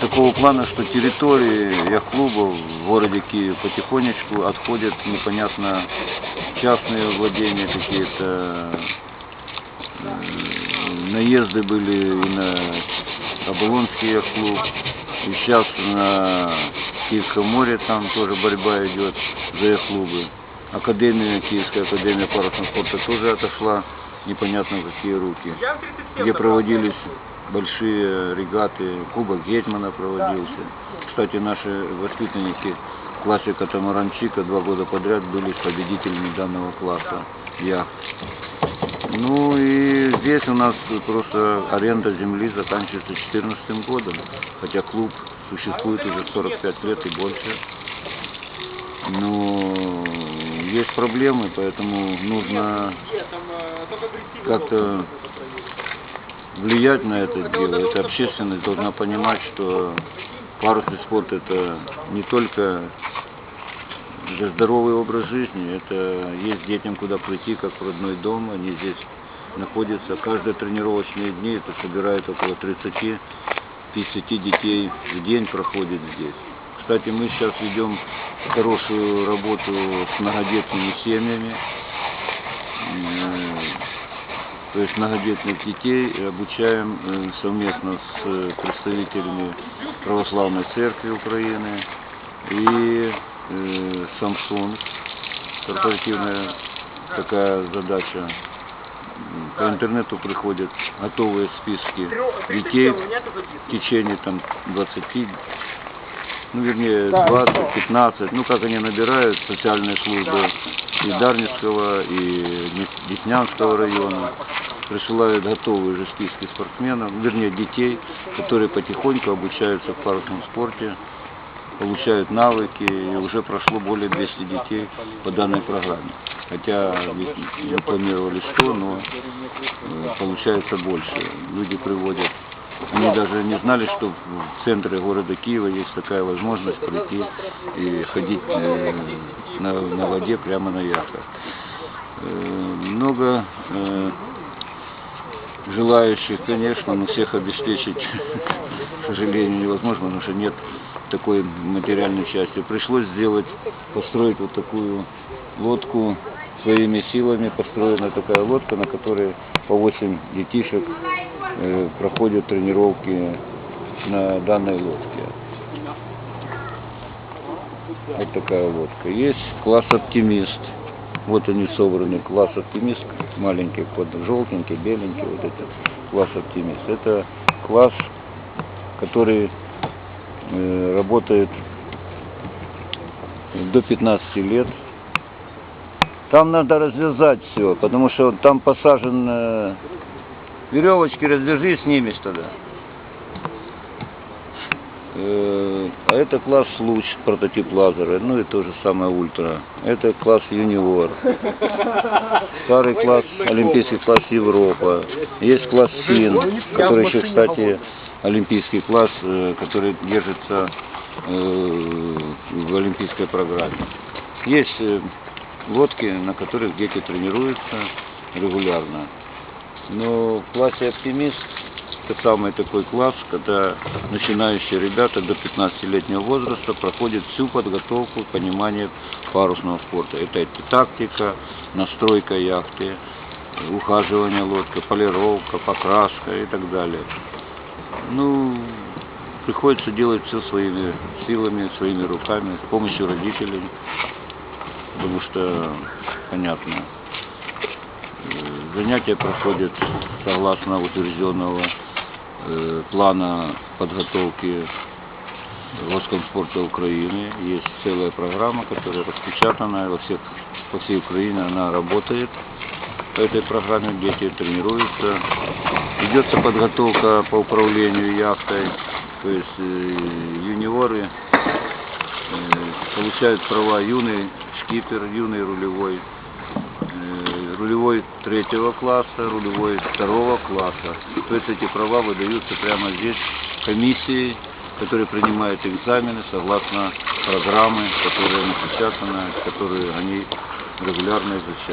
Такого плана, что территории яхт-клубов в городе Киеве потихонечку отходят непонятно частные владения какие-то, наезды были и на Оболонский яхт-клуб, и сейчас на Киевском море там тоже борьба идет за яхт-клубы. Академия, Киевская академия парусного спорта тоже отошла непонятно какие руки, где проводились большие регаты, Кубок Гетмана проводился. Кстати, наши воспитанники в классе Катамаранчика два года подряд были победителями данного класса яхт. Ну и здесь у нас просто аренда земли заканчивается 2014 годом, хотя клуб существует уже 45 лет и больше. Но есть проблемы, поэтому нужно как-то влиять на это дело. Это общественность должна понимать, что парусный спорт это не только для здоровый образ жизни, это есть детям куда прийти, как в родной дом. Они здесь находятся. Каждые тренировочные дни это собирает около 30-50 детей в день проходит здесь. Кстати, мы сейчас ведем хорошую работу с многодетными семьями. Э, То есть многодетных детей обучаем э, совместно с э, представителями Православной Церкви Украины и Samsung. Корпоративная такая задача. По интернету приходят готовые списки детей в течение там 20 ну, вернее, 20, 15, ну, как они набирают социальные службы и Дарницкого, и Деснянского района, присылают готовые же списки спортсменов, вернее, детей, которые потихоньку обучаются в парусном спорте, получают навыки, и уже прошло более 200 детей по данной программе. Хотя ведь планировали 100, но э, получается больше. Люди приводят они даже не знали, что в центре города Киева есть такая возможность прийти и ходить э, на, на воде прямо на яхтах. Э, много э, желающих, конечно, но всех обеспечить, к сожалению, невозможно, потому что нет такой материальной части. Пришлось сделать, построить вот такую лодку своими силами, построена такая лодка, на которой по 8 детишек проходят тренировки на данной лодке. Вот такая лодка. Есть класс оптимист. Вот они собраны. Класс оптимист маленький, под желтенький, беленький, вот это класс оптимист. Это класс, который э, работает до 15 лет. Там надо развязать все, потому что там посажен э, веревочки, развяжи, снимешь тогда. Э, а это класс луч, прототип лазера, ну и то же самое ультра. Это класс юниор. Старый класс, олимпийский класс Европа. Есть класс СИН, который еще, кстати, олимпийский класс, э, который держится э, в олимпийской программе. Есть лодки, на которых дети тренируются регулярно. Но в классе оптимист это самый такой класс, когда начинающие ребята до 15-летнего возраста проходят всю подготовку, понимание парусного спорта. Это, это тактика, настройка яхты, ухаживание лодкой, полировка, покраска и так далее. Ну, приходится делать все своими силами, своими руками, с помощью родителей, потому что, понятно, занятия проходят согласно утвержденного э, плана подготовки Роскомспорта Украины. Есть целая программа, которая распечатана во всех, по всей Украине, она работает. По этой программе дети тренируются. Ведется подготовка по управлению яхтой, то есть э, юниоры э, получают права юный шкипер, юный рулевой, рулевой третьего класса, рулевой второго класса. То есть эти права выдаются прямо здесь комиссией, которая принимает экзамены согласно программы, которая напечатана, которую они регулярно изучают.